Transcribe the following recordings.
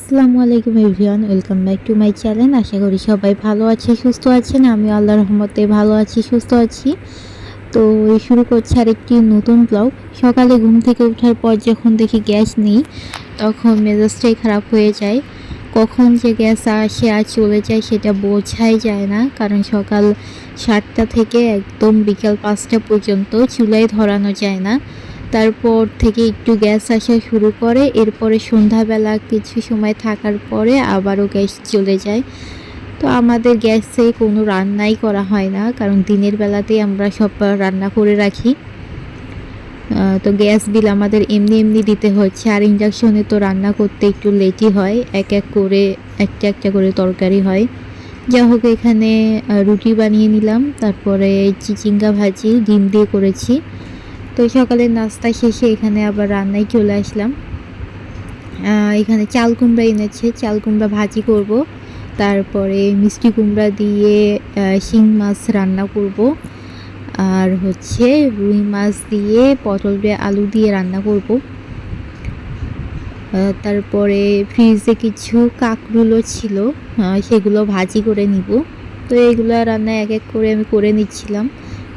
আসসালামু আলাইকুম everyone, welcome back to my channel. আশা করি সবাই ভালো আছে, সুস্থ আছেন। আমি আল্লাহ রহমতে ভালো আছি, সুস্থ আছি। তো এই শুরু করছে আরেকটি নতুন ব্লগ সকালে ঘুম থেকে ওঠার পর যখন দেখি গ্যাস নেই, তখন মেজাজটাই খারাপ হয়ে যায়। কখন যে গ্যাস আসে আর চলে যায় সেটা বোঝাই যায় না, কারণ সকাল সাতটা থেকে একদম বিকাল পাঁচটা পর্যন্ত চুলায় ধরানো যায় না। তারপর থেকে একটু গ্যাস আসা শুরু করে, এরপরে সন্ধ্যাবেলা কিছু সময় থাকার পরে আবারও গ্যাস চলে যায়। তো আমাদের গ্যাসে কোনো রান্নাই করা হয় না, কারণ দিনের বেলাতেই আমরা সব রান্না করে রাখি। তো গ্যাস বিল আমাদের এমনি এমনি দিতে হচ্ছে, আর ইন্ডাকশনে তো রান্না করতে একটু লেটই হয়, এক এক করে, একটা একটা করে তরকারি হয়। যা হোক, এখানে রুটি বানিয়ে নিলাম, তারপরে চিচিঙ্গা ভাজি, ডিম দিয়ে করেছি। তো সকালের নাস্তা শেষে এখানে আবার রান্নায় চলে আসলাম। এখানে চাল কুমড়া এনেছে, চাল কুমড়া ভাজি করব, তারপরে মিষ্টি কুমড়া দিয়ে শিং মাছ রান্না করব, আর হচ্ছে রুই মাছ দিয়ে, পটল দিয়ে, আলু দিয়ে রান্না করব। তারপরে ফ্রিজে কিছু কাকরুলো ছিল সেগুলো ভাজি করে নিব। তো এগুলো রান্না এক এক করে আমি করে নিচ্ছিলাম।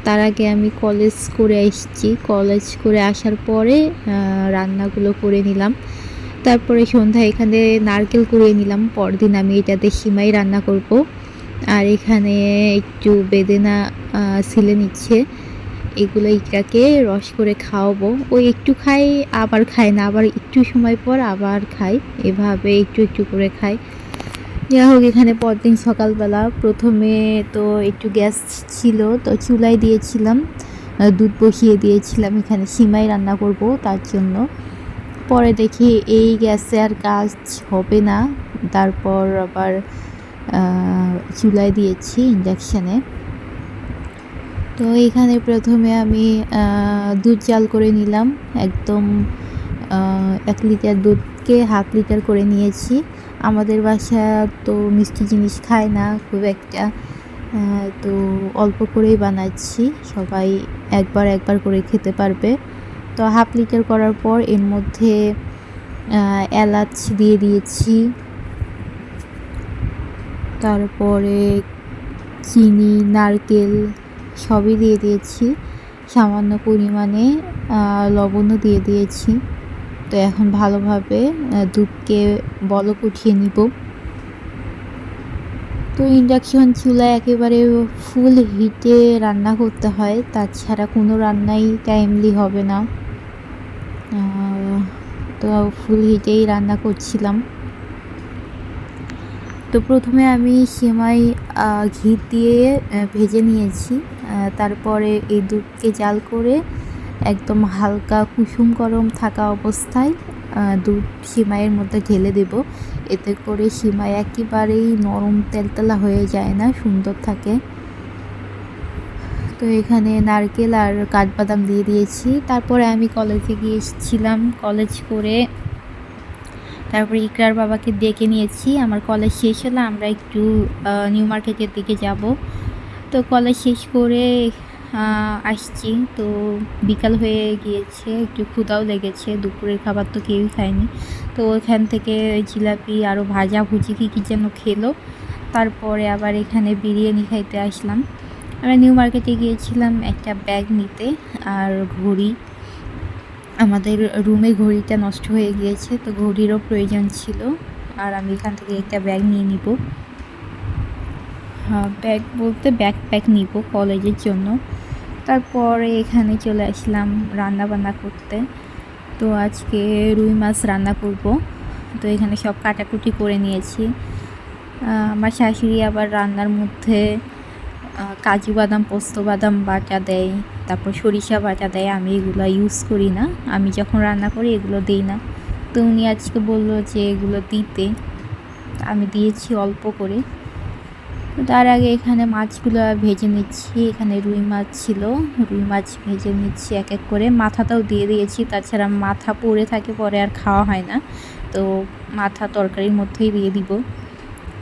তার আগে আমি কলেজ করে এসেছি। কলেজ করে আসার পরে রান্নাগুলো করে নিলাম। তারপরে সন্ধ্যায় এখানে নারকেল করে নিলাম। পরদিন আমি এটাতে সিমাই রান্না করব। আর এখানে একটু বেদেনা ছিলে নিচ্ছে। এগুলো ইকরাকে রস করে খাওয়াবো। ওই একটু খাই, আবার খায় না। আবার একটু সময় পর আবার খাই এভাবে একটু একটু করে খাই যাই হোক, এখানে পরদিন সকালবেলা প্রথমে তো একটু গ্যাস ছিল, তো চুলায় দিয়েছিলাম দুধ বসিয়ে দিয়েছিলাম, এখানে সিমাই রান্না করব তার জন্য। পরে দেখি এই গ্যাসে আর কাজ হবে না, তারপর আবার চুলায় দিয়েছি ইঞ্জেকশানে তো এখানে প্রথমে আমি দুধ জাল করে নিলাম, একদম এক লিটার দুধকে হাফ লিটার করে নিয়েছি। আমাদের বাসা তো মিষ্টি জিনিস খায় না, খুব একটা। তো অল্প করেই বানাচ্ছি, সবাই একবার একবার করে খেতে পারবে। তো হাফ লিটার করার পর এর মধ্যে এলাচ দিয়ে দিয়েছি। তারপরে চিনি, নারকেল সবই দিয়ে দিয়েছি। সামান্য পরিমাণে লবণও দিয়ে দিয়েছি। তো এখন ভালোভাবে দুধকে বলক উঠিয়ে নিব। তো ইন্ডাকশন চুলায় একেবারে ফুল হিটে রান্না করতে হয়, তাছাড়া কোনো রান্নাই টাইমলি হবে না। তো ফুল হিটেই রান্না করছিলাম। তো প্রথমে আমি সেমাই ঘি দিয়ে ভেজে নিয়েছি। তারপরে এই দুধকে জাল করে একদম হালকা কুসুম গরম থাকা অবস্থায় দুধ সিমাইয়ের মধ্যে ঢেলে দেব। এতে করে সিমাই একেবারেই নরম তেলতেলা হয়ে যায় না, সুন্দর থাকে। তো এখানে নারকেল আর কাঠবাদাম দিয়ে দিয়েছি। তারপরে আমি কলেজে গিয়েছিলাম। কলেজ করে তারপরে ইকরার বাবাকে ডেকে নিয়েছি। আমার কলেজ শেষ হলে আমরা একটু নিউ মার্কেটের দিকে যাব। তো কলেজ শেষ করে আসছি। তো বিকাল হয়ে গিয়েছে, একটু ক্ষুদাও লেগেছে, দুপুরের খাবার তো কেউই খায়নি। তো ওইখান থেকে জিলাপি আরও ভাজা ভুজি কী কী যেন খেলো। তারপরে আবার এখানে বিরিয়ানি খাইতে আসলাম। আমরা নিউ মার্কেটে গিয়েছিলাম একটা ব্যাগ নিতে, আর ঘড়ি। আমাদের রুমে ঘড়িটা নষ্ট হয়ে গিয়েছে, তো ঘড়িরও প্রয়োজন ছিল। আর আমি এখান থেকে একটা ব্যাগ নিয়ে নিব। হ্যাঁ ব্যাগ বলতে ব্যাকপ্যাক নিব কলেজের জন্য। তারপরে এখানে চলে আসলাম রান্না বান্না করতে। তো আজকে রুই মাছ রান্না করব। তো এখানে সব কাটাকুটি করে নিয়েছি। আমার শাশুড়ি আবার রান্নার মধ্যে কাজু বাদাম, পোস্ত বাদাম বাটা দেয়, তারপর সরিষা বাটা দেয়। আমি এগুলো ইউজ করি না। আমি যখন রান্না করি এগুলো দিই না। তো উনি আজকে বলল যে এগুলো দিতে। আমি দিয়েছি অল্প করে। তার আগে এখানে মাছগুলো ভেজে নিচ্ছি। এখানে রুই মাছ ছিল। রুই মাছ ভেজে নিচ্ছি এক এক করে। মাথাটাও দিয়ে দিয়েছি। তাছাড়া মাথা পড়ে থাকে, পরে আর খাওয়া হয় না। তো মাথা তরকারির মধ্যেই দিয়ে দিব।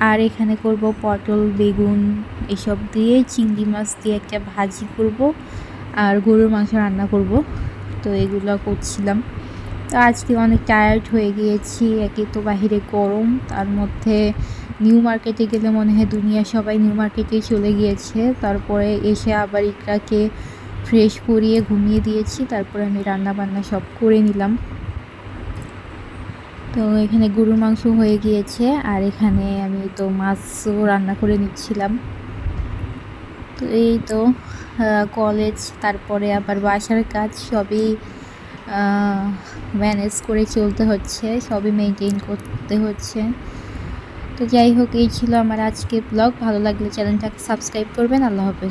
আর এখানে করব পটল, বেগুন এসব দিয়ে চিংড়ি মাছ দিয়ে একটা ভাজি করব। আর গরুর মাংস রান্না করব। তো এগুলো করছিলাম। তো আজকে অনেক টায়ার্ড হয়ে গিয়েছি। একে তো বাহিরে গরম। তার মধ্যে নিউ মার্কেটে গেলে মনে হয় দুনিয়া সবাই নিউ মার্কেটেই চলে গিয়েছে। তারপরে এসে আবার ইকরাকে ফ্রেশ করিয়ে ঘুমিয়ে দিয়েছি। তারপরে আমি রান্না বান্না সব করে নিলাম। তো এখানে গরুর মাংস হয়ে গিয়েছে আর এখানে আমি তো মাছও রান্না করে নিচ্ছিলাম। তো এই তো কলেজ তারপরে আবার বাসার কাজ সবই ম্যানেজ করে চলতে হচ্ছে, সবই মেনটেন করতে হচ্ছে। তো যাই হোক, এই ছিল আমার আজকের ব্লগ। ভালো লাগলে চ্যানেলটাকে সাবস্ক্রাইব করবেন। আল্লাহ হাফেজ।